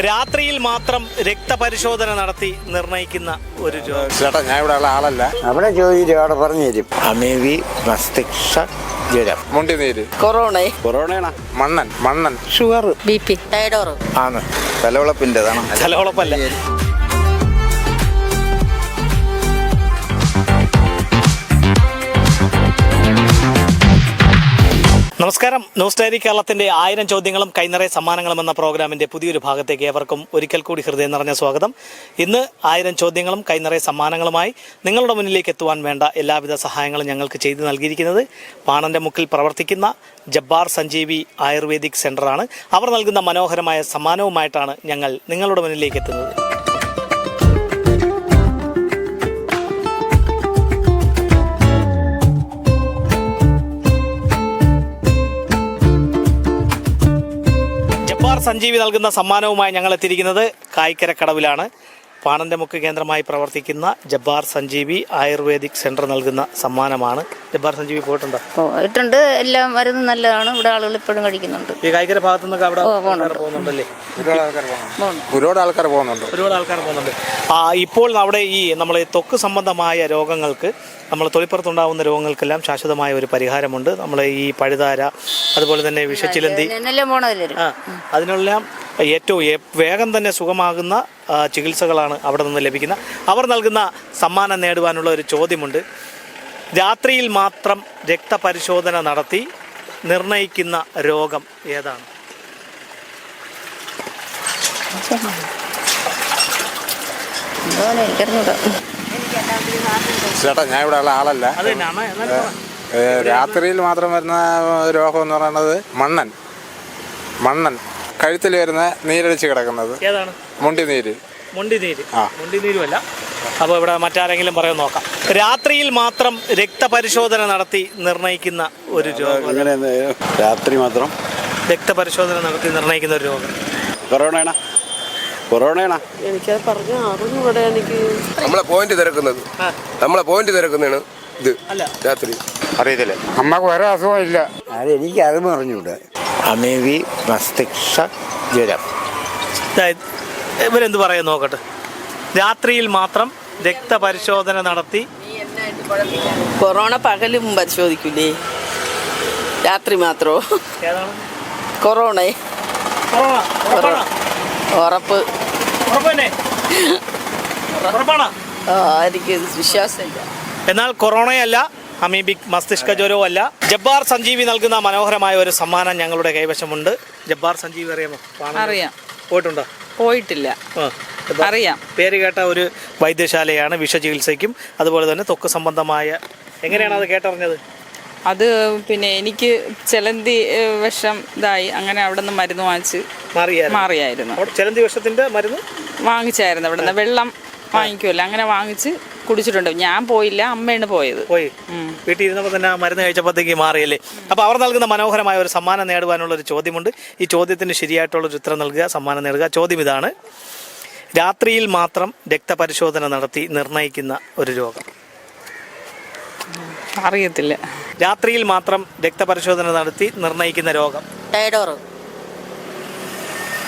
രാത്രിയിൽ മാത്രം രക്തപരിശോധന നടത്തി നിർണയിക്കുന്ന ഒരു ചേട്ടാ ഞാൻ ഇവിടെ ഉള്ള ആളല്ല. അവിടെ ചോദിച്ചു അവിടെ പറഞ്ഞു തരും. അമേവി മസ്തിഷ്ക ജ്വരം. മുണ്ടിനീര് കൊറോണ. കൊറോണയാണോ? മണ്ണൻ മണ്ണൻ. Sugar B P. തൈഡോറ് ആണ്. തലവളപ്പിന്റെതാണ് തലവളപ്പല്ല നമസ്കാരം. ന്യൂസ് ഡയറി കേരളത്തിന്റെ ആയിരം ചോദ്യങ്ങളും കൈനിറയ സമ്മാനങ്ങളും എന്ന പ്രോഗ്രാമിന്റെ പുതിയൊരു ഭാഗത്തേക്ക് ഏവർക്കും ഒരിക്കൽ കൂടി ഹൃദയം നിറഞ്ഞ സ്വാഗതം. ഇന്ന് ആയിരം ചോദ്യങ്ങളും കൈനിറയ സമ്മാനങ്ങളുമായി നിങ്ങളുടെ മുന്നിലേക്ക് എത്തുവാൻ വേണ്ട എല്ലാവിധ സഹായങ്ങളും ഞങ്ങൾക്ക് ചെയ്തു നൽകിയിരിക്കുന്നത് പാണന്റെ മുക്കിൽ പ്രവർത്തിക്കുന്ന ജബ്ബാർ സഞ്ജീവി ആയുർവേദിക് സെന്ററാണ്. അവർ നൽകുന്ന മനോഹരമായ സമ്മാനവുമായിട്ടാണ് ഞങ്ങൾ നിങ്ങളുടെ മുന്നിലേക്ക് എത്തുന്നത്. സഞ്ജീവി നൽകുന്ന സമ്മാനവുമായി ഞങ്ങൾ എത്തിയിരിക്കുന്നത് കായ്ക്കരക്കടവിലാണ്. പാണന്റെ മുക്ക് കേന്ദ്രമായി പ്രവർത്തിക്കുന്ന ജബ്ബാർ സഞ്ജീവി ആയുർവേദിക് സെന്റർ നൽകുന്ന സമ്മാനമാണ്. ജബ്ബാർ സഞ്ജീവി പോയിട്ടുണ്ടോ? പോയിട്ടുണ്ട് എല്ലാം മരുന്ന് നല്ലതാണ്. ഇവിടെ ആളുകൾ ഇപ്പോഴും കഴിക്കുന്നുണ്ട്. ഈ കായ്ക്കര ഭാഗത്തു നിന്നൊക്കെ അവിടെ പോകുന്നുണ്ടല്ലേ? ഒരുപാട് ആൾക്കാർ പോകുന്നുണ്ട്. ഒരുപാട് ആൾക്കാർ പോകുന്നുണ്ട്. ഒരുപാട് ആൾക്കാർ പോകുന്നുണ്ട്. ആ ഇപ്പോൾ അവിടെ ഈ നമ്മൾ തൊക്ക് സംബന്ധമായ രോഗങ്ങൾക്ക് നമ്മൾ തൊളിപ്പുറത്തുണ്ടാവുന്ന രോഗങ്ങൾക്കെല്ലാം ശാശ്വതമായ ഒരു പരിഹാരമുണ്ട്. നമ്മൾ ഈ പഴുതാര അതുപോലെ തന്നെ വിഷച്ചിലന്തി. അതിനെല്ലാം ഏറ്റവും വേഗം തന്നെ സുഖമാകുന്ന ചികിത്സകളാണ് അവിടെ നിന്ന് ലഭിക്കുന്നത് അവർ നൽകുന്ന സമ്മാനം നേടുവാനുള്ള ഒരു ചോദ്യമുണ്ട്. രാത്രിയിൽ മാത്രം രക്തപരിശോധന നടത്തി നിർണയിക്കുന്ന രോഗം ഏതാണ്? ചേട്ടാ ഞാൻ ഇവിടെ ഉള്ള ആളല്ല. രാത്രിയിൽ മാത്രം വരുന്ന രോഗം എന്ന് പറയുന്നത് മണ്ണൻ. മണ്ണൻ. കഴുത്തിൽ വരുന്ന നീരടിച്ച് കിടക്കുന്നത്. ഏതാണ്? മുണ്ടിനീര്. മുണ്ടിനീര്. ആ. മുണ്ടിനീരുമല്ല. അപ്പോൾ ഇവിടെ മറ്റാരെങ്കിലും പറയാൻ നോക്കാം. രാത്രിയിൽ മാത്രം രക്തപരിശോധന നടത്തി നിർണയിക്കുന്ന ഒരു രോഗം. രാത്രി മാത്രം. രക്തപരിശോധന നടത്തി നിർണയിക്കുന്ന ഒരു രോഗം. കൊറോണയാണ് കൊറോണയാണോ എനിക്കത് പറഞ്ഞു അറിഞ്ഞൂടെ എനിക്ക്. നമ്മളെ പോയിന്റ് തിരക്കുന്നത്. നമ്മളെ പോയിന്റ് തിരക്കുന്നതാണ് ഇത്. അല്ല. രാത്രി. അറിയത്തില്ല. അമ്മയ്ക്ക് ഒരസുഖമില്ല അത് എനിക്ക് അത് പറഞ്ഞൂടെ അമേവി മസ്തിഷ്ക ജ്വരം. അതായത് ഇവരെന്ത് പറയാൻ നോക്കട്ടെ? രാത്രിയിൽ മാത്രം രക്തപരിശോധന നടത്തി കൊറോണ പകലും പരിശോധിക്കൂലേ? രാത്രി മാത്രോ? കൊറോണ. കൊറോണ ഉറപ്പ്. ആയിരിക്കും. വിശ്വാസമില്ല. എന്നാൽ കൊറോണയല്ല അമീബിക് മസ്തിഷ്ക ജ്വരവും അല്ല ജബ്ബാർ സഞ്ജീവി നൽകുന്ന മനോഹരമായ ഒരു സമ്മാനം ഞങ്ങളുടെ കൈവശമുണ്ട്. ജബ്ബാർ സഞ്ജീവി അറിയാമോ? അറിയാം. പോയിട്ടുണ്ടോ? പോയിട്ടില്ല. അറിയാം. പേര് കേട്ട ഒരു വൈദ്യശാലയാണ് വിഷചികിത്സയ്ക്കും അതുപോലെ തന്നെ ത്വക്ക് സംബന്ധമായ. എങ്ങനെയാണ് അത് കേട്ടറിഞ്ഞത്? അത് പിന്നെ എനിക്ക് ചെലന്തി വിഷം ഇതായി. അങ്ങനെ അവിടെ നിന്ന് മരുന്ന് വാങ്ങിച്ച് മാറിയായിരുന്നു. ചിലന്തി വിഷത്തിന്റെ മരുന്ന്? വാങ്ങിച്ചായിരുന്നു അവിടെ നിന്ന് വെള്ളം വാങ്ങിക്കുമല്ലോ അങ്ങനെ വാങ്ങിച്ച് കുടിച്ചിട്ടുണ്ട്. ഞാൻ പോയില്ല അമ്മയാണ് പോയത്. പോയി. വീട്ടിൽ ഇരുന്നപ്പോൾ തന്നെ ആ മരുന്ന് കഴിച്ചപ്പോഴത്തേക്ക് മാറിയല്ലേ? അപ്പോൾ അവർ നൽകുന്ന മനോഹരമായ ഒരു സമ്മാനം നേടുവാനുള്ള ഒരു ചോദ്യമുണ്ട്. ഈ ചോദ്യത്തിന് ശരിയായിട്ടുള്ള ഒരു ഉത്തരം നൽകുക സമ്മാനം നേടുക. ചോദ്യം ഇതാണ്. രാത്രിയിൽ മാത്രം രക്തപരിശോധന നടത്തി നിർണയിക്കുന്ന ഒരു രോഗം. അറിയത്തില്ല. രാത്രിയിൽ മാത്രം രക്തപരിശോധന നടത്തി നിർണയിക്കുന്ന രോഗം. തൈഡോറ്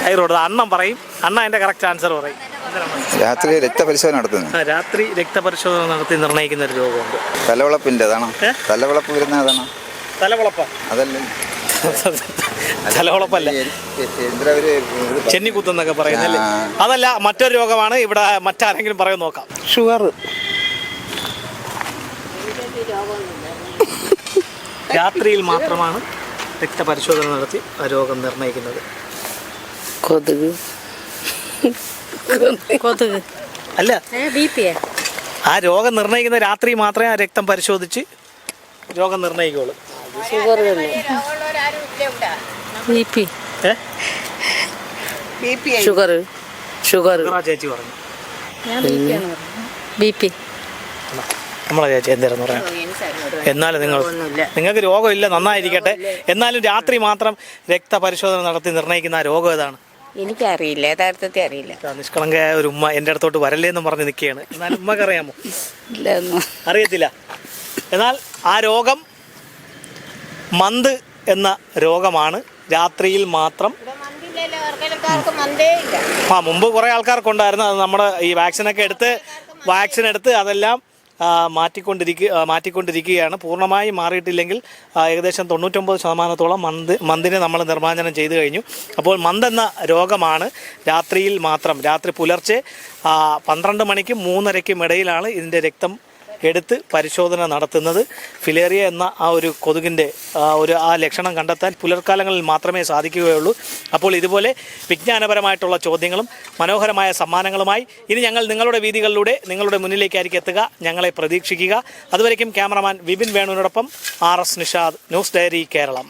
തൈറോയ്ഡ് അണ്ണം പറയും. അണ്ണ അതിന്റെ കറക്റ്റ് ആൻസർ പറയും. രാത്രി രക്തപരിശോധന നടത്തുന്നു. ആ, രാത്രി രക്തപരിശോധന നടത്തി നിർണയിക്കുന്ന ഒരു രോഗമുണ്ട്. തലവിളപ്പിന്റെ അതാണോ? ഏ? തലവിളപ്പ് വരുന്ന അതാണോ? തലകുളപ്പ അതല്ല. തലവളപ്പല്ല. ഒരു ഇത് പറയുന്നല്ലേ ആ. അതല്ല മറ്റൊരു രോഗമാണ്. ഇവിടെ മറ്റാരെങ്കിലും പറയും നോക്കാം. ഷുഗർ രാത്രിയിൽ മാത്രമാണ് രക്തപരിശോധന നടത്തി ആ രോഗം നിർണയിക്കുന്നത്. കൊതുക്. കൊതുക് അല്ല. ബി പി ആ രോഗം നിർണയിക്കുന്ന രാത്രി മാത്രമേ ആ രക്തം പരിശോധിച്ച് രോഗം നിർണയിക്കുള്ളൂ ഷുഗർ തന്നെ ബി പി. ഷുഗർ ഷുഗർ ചേച്ചി പറഞ്ഞു. ബി പി നമ്മളെ ചേച്ചി എന്തായിരുന്നു പറയാം. എന്നാലും നിങ്ങൾ നിങ്ങൾക്ക് രോഗമില്ല നന്നായിരിക്കട്ടെ. എന്നാലും രാത്രി മാത്രം രക്തപരിശോധന നടത്തി നിർണയിക്കുന്ന ആ രോഗം ഏതാണ്? എനിക്കറിയില്ല യഥാർത്ഥത്തിൽ അറിയില്ല. നിഷ്കളങ്കയായ ഒരു ഉമ്മ എന്റെ അടുത്തോട്ട് വരല്ലേ എന്ന് പറഞ്ഞ് നിൽക്കുകയാണ്. എന്നാൽ ഉമ്മക്ക് അറിയാമോ? ഇല്ല ഒന്നും അറിയത്തില്ല. എന്നാൽ ആ രോഗം മന്ത് എന്ന രോഗമാണ്. രാത്രിയിൽ മാത്രം. ആ മുമ്പ് കുറേ ആൾക്കാർക്കുണ്ടായിരുന്നു. അത് നമ്മുടെ ഈ വാക്സിനൊക്കെ എടുത്ത് വാക്സിൻ എടുത്ത് അതെല്ലാം മാറ്റിക്കൊണ്ടിരിക്കുക മാറ്റിക്കൊണ്ടിരിക്കുകയാണ്. പൂർണമായി മാറിയിട്ടില്ലെങ്കിൽ ഏകദേശം തൊണ്ണൂറ്റൊമ്പത് ശതമാനത്തോളം മന്ത് മന്തിനെ നമ്മൾ നിർമ്മാർജനം ചെയ്തു കഴിഞ്ഞു. അപ്പോൾ മന്ത് എന്ന രോഗമാണ് രാത്രിയിൽ മാത്രം രാത്രി പുലർച്ചെ പന്ത്രണ്ട് മണിക്കും മൂന്നരയ്ക്കും ഇടയിലാണ് ഇതിന്റെ രക്തം എടുത്ത് പരിശോധന നടത്തുന്നത്. ഫിലേറിയ എന്ന ആ ഒരു കൊതുകിന്റെ ഒരു ആ ലക്ഷണം കണ്ടെത്താൻ പുലർക്കാലങ്ങളിൽ മാത്രമേ സാധിക്കുകയുള്ളൂ. അപ്പോൾ ഇതുപോലെ വിജ്ഞാനപരമായിട്ടുള്ള ചോദ്യങ്ങളും മനോഹരമായ സമ്മാനങ്ങളുമായി ഇനി ഞങ്ങൾ നിങ്ങളുടെ വീതികളിലൂടെ നിങ്ങളുടെ മുന്നിലേക്കായിരിക്കും എത്തുക. ഞങ്ങളെ പ്രതീക്ഷിക്കുക. അതുവരയ്ക്കും cameraman Vipin വേണുവിനോടൊപ്പം R S Nishad news diary Keralam.